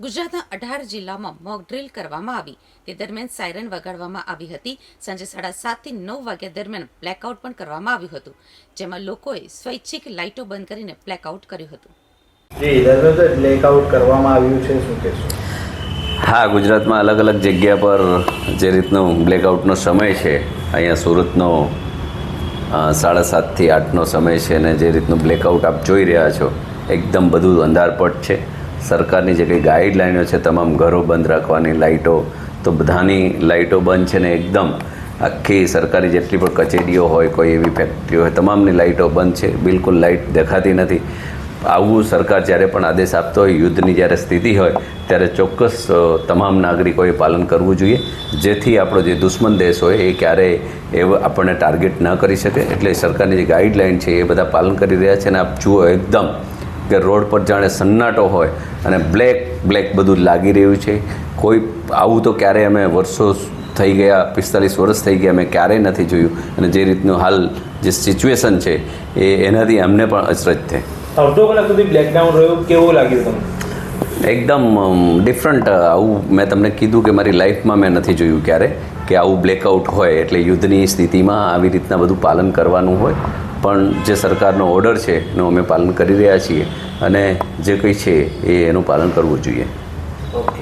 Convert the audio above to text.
ગુજરાતના અઢાર જિલ્લામાં મોક ડ્રીલ કરવામાં આવી. તે દરમિયાન સાયરન વગાડવામાં આવી હતી. સાંજે સાડા સાતથી નવ વાગ્યા દરમિયાન બ્લેકઆઉટ પણ કરવામાં આવ્યું હતું. જેમાં લોકોએ સ્વૈચ્છિક લાઇટો બંધ કરીને બ્લેકઆઉટ કર્યું હતું. જી દાદા બ્લેકઆઉટ કરવામાં આવ્યું છે. શું કહેશો? હા ગુજરાતમાં અલગ અલગ જગ્યા પર જે રીતનું બ્લેકઆઉટનો સમય છે અહીંયા સુરતનો સાડા સાતથી આઠનો સમય છે અને જે રીતનું બ્લેકઆઉટ આપ જોઈ રહ્યા છો એકદમ બધું અંધારપટ છે. સરકારની જે કંઈ ગાઈડલાઈનો છે, તમામ ઘરો બંધ રાખવાની લાઇટો તો બધાની લાઇટો બંધ છે ને એકદમ આખી સરકારી જેટલી પણ કચેરીઓ હોય, કોઈ એવી ફેક્ટરીઓ હોય, તમામની લાઇટો બંધ છે, બિલકુલ લાઇટ દેખાતી નથી. આવું સરકાર જ્યારે પણ આદેશ આપતો હોય, યુદ્ધની જ્યારે સ્થિતિ હોય, ત્યારે ચોક્કસ તમામ નાગરિકોએ પાલન કરવું જોઈએ. જેથી આપણો જે દુશ્મન દેશ હોય, એ ક્યારેય એવો આપણને ટાર્ગેટ ન કરી શકે. એટલે સરકારની જે ગાઈડલાઈન છે, એ બધા પાલન કરી રહ્યા છે અને આપ જુઓ એકદમ કે રોડ પર જાણે સન્નાટો હોય અને બ્લેક બ્લેક બધું લાગી રહ્યું છે. કોઈ આવું તો ક્યારેય અમે વર્ષો થઈ ગયા પિસ્તાલીસ વર્ષ થઈ ગયા અમે ક્યારેય નથી જોયું. અને જે રીતનું હાલ જે સિચ્યુએશન છે એ એનાથી અમને પણ અચરજ થઈ અડધો કલાક સુધી બ્લેકડાઉન રહ્યું કેવું લાગ્યું તમને? એકદમ ડિફરન્ટ આવું મેં તમને કીધું કે મારી લાઈફમાં મેં નથી જોયું ક્યારે કે આવું બ્લેકઆઉટ હોય એટલે યુદ્ધની સ્થિતિમાં આવી રીતના બધું પાલન કરવાનું હોય. પણ જે સરકારનો ઓર્ડર છે એનું અમે પાલન કરી રહ્યા છીએ અને જે કંઈ છે એ એનું પાલન કરવું જોઈએ. ઓકે.